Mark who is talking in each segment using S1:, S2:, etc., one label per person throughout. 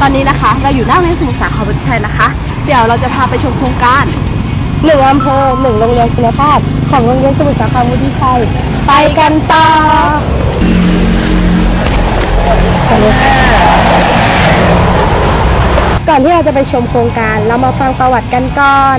S1: ตอนนี้นะคะ เราอยู่หน้าโรงเรียนสมุทรสาครวิทยาลัยนะคะ เดี๋ยวเราจะพาไปชมโครงการ
S2: หนึ่งอำเภอหนึ่งโรงเรียนคุณภาพ ของโรงเรียนสมุทรสาครวุฒิชัย ไปกันต่อก่อนที่เราจะไปชมโครงการเรามาฟังประวัติกันก่อน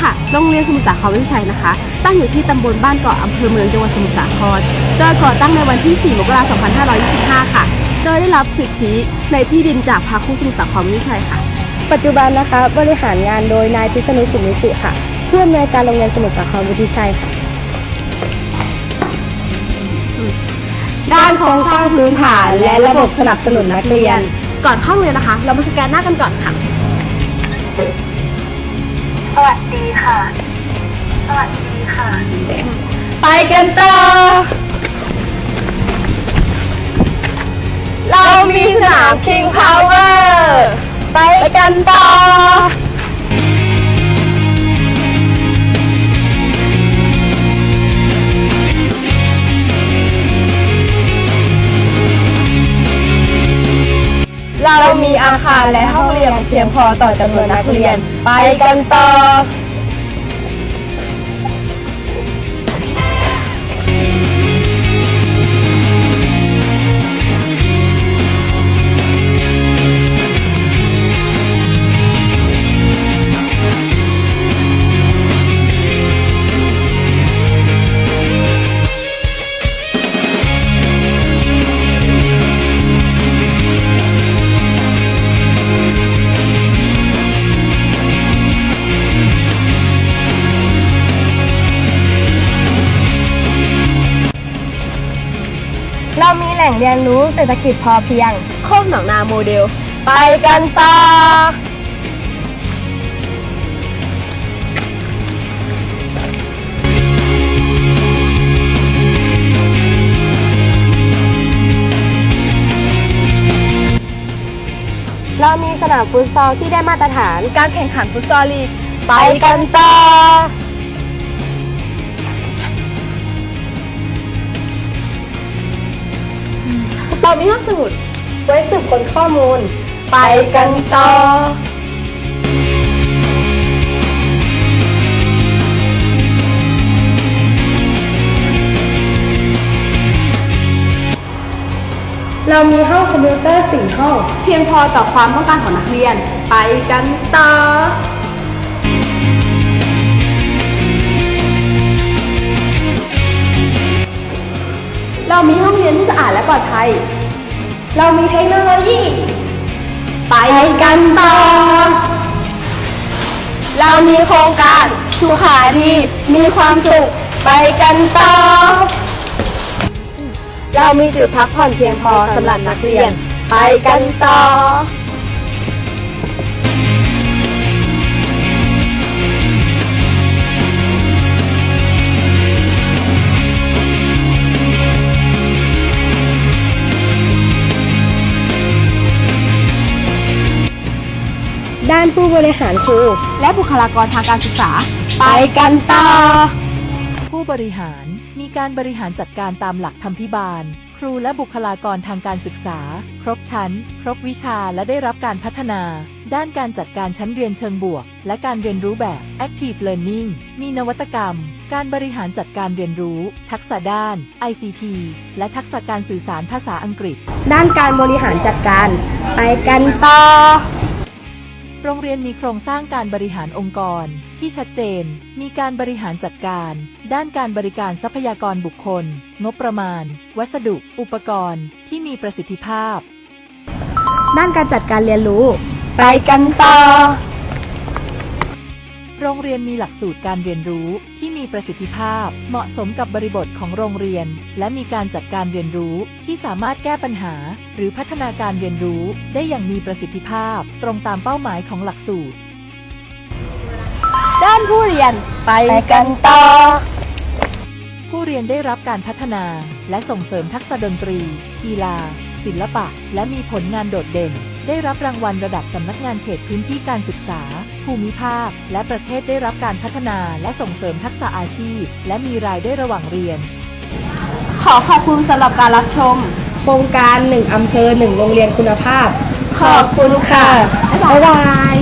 S1: ค่ะโรงเรียนสมุทรสาครวิทยาลัยนะคะ ตั้งอยู่ที่ตำบลบ้านเกาะอำเภอเมืองจังหวัดสมุทรสาครโดยก่อตั้งในวันที่ 4 มกราคม 2525 ค่ะ โดยได้รับสิทธิในที่ดินจากพระครูสมุทรสาครวิทยาลัยค่ะ
S2: ปัจจุบันนะคะบริหารงานโดยนายพิษณุสุนิติค่ะผู้อำนวยการโรงเรียนสมุทรสาครวุฒิชัยค่ะ ด้านโครงสร้างพื้นฐานและระบบสนับสนุนนักเรียน
S1: ก่อนเข้าโรงเรียนนะคะ เรามาสแกนหน้ากันก่อนค่ะ
S3: สวัสดีค่ะ สวัสดีค่ะ
S2: ไปกันต่อ King Power ไปกันต่อ เรามีอาคารและห้องเรียนเพียงพอต่อจำนวนนักเรียน ไปกันต่อ เรามีแหล่งเรียนรู้เศรษฐกิจพอเพียง
S1: โคกหนองนาโมเดล
S2: ไปกันต่อ เรามีสนามฟุตซอลที่ได้มาตรฐาน
S1: การแข่งขันฟุตซอลลีก
S2: ไปกันต่อ
S1: เรามีห้องสมุด
S2: ไว้สืบค้นข้อมูล ไปกันต่อ เรามีห้องคอมพิวเตอร์สี่ห้อง
S1: เพียงพอต่อความต้องการของนักเรียน ไปกันต่อ เรามีห้องเรียนที่สะอาดและปลอดภัย
S2: เรามีเทคโนโลยี
S1: ไป
S2: กันต่อ เรามีโครงการสุขาดีมีความสุข ไปกันต่อ เรามีจุดพักผ่อนเพียงพอสำหรับนักเรียน ไปกันต่อ ผู้บริหารครู
S1: และบุคลากรทางการศึกษา
S2: ไปกันต่อ
S4: ผู้บริหารมีการบริหารจัดการตามหลักธรรมพิบาล ครูและบุคลากรทางการศึกษา ครบชั้น ครบวิชาและได้รับการพัฒนา ด้านการจัดการชั้นเรียนเชิงบวก และการเรียนรู้แบบ Active Learning มีนวัตกรรม การบริหารจัดการเรียนรู้ ทักษะด้าน ICT และทักษะการสื่อสารภาษาอังกฤษ
S2: ด้านการบริหารจัดการ ไปกันต่อ
S4: โรงเรียนมีโครงสร้างการบริหารองค์กร ที่ชัดเจน มีการบริหารจัดการ ด้านการบริการทรัพยากรบุคคล งบประมาณ วัสดุ อุปกรณ์ ที่มีประสิทธิภาพ
S2: ด้านการจัดการเรียนรู้ ไปกันต่อ
S4: โรงเรียนมีหลักสูตรการเรียนรู้ที่มีประสิทธิภาพ เหมาะสมกับบริบทของโรงเรียน และมีการจัดการเรียนรู้ที่สามารถแก้ปัญหา หรือพัฒนาการเรียนรู้ได้อย่างมีประสิทธิภาพ ตรงตามเป้าหมายของหลักสูตร
S1: ด้านผู้เรียน
S2: ไปกันต่อ
S4: ผู้เรียนได้รับการพัฒนา และส่งเสริมทักษะดนตรี กีฬา ศิลปะ และมีผลงานโดดเด่น ได้รับรางวัลระดับสำนักงานเขตพื้นที่การศึกษา ภูมิภาค และประเทศได้รับการพัฒนาและส่งเสริมทักษะอาชีพ และมีรายได้ระหว่างเรียน
S1: ขอขอบคุณสำหรับการรับชมค
S2: โครงการ 1 อำเภอ 1 โรงเรียนคุณภาพ
S1: ขอบคุณค่ะ
S2: บ๊ายบาย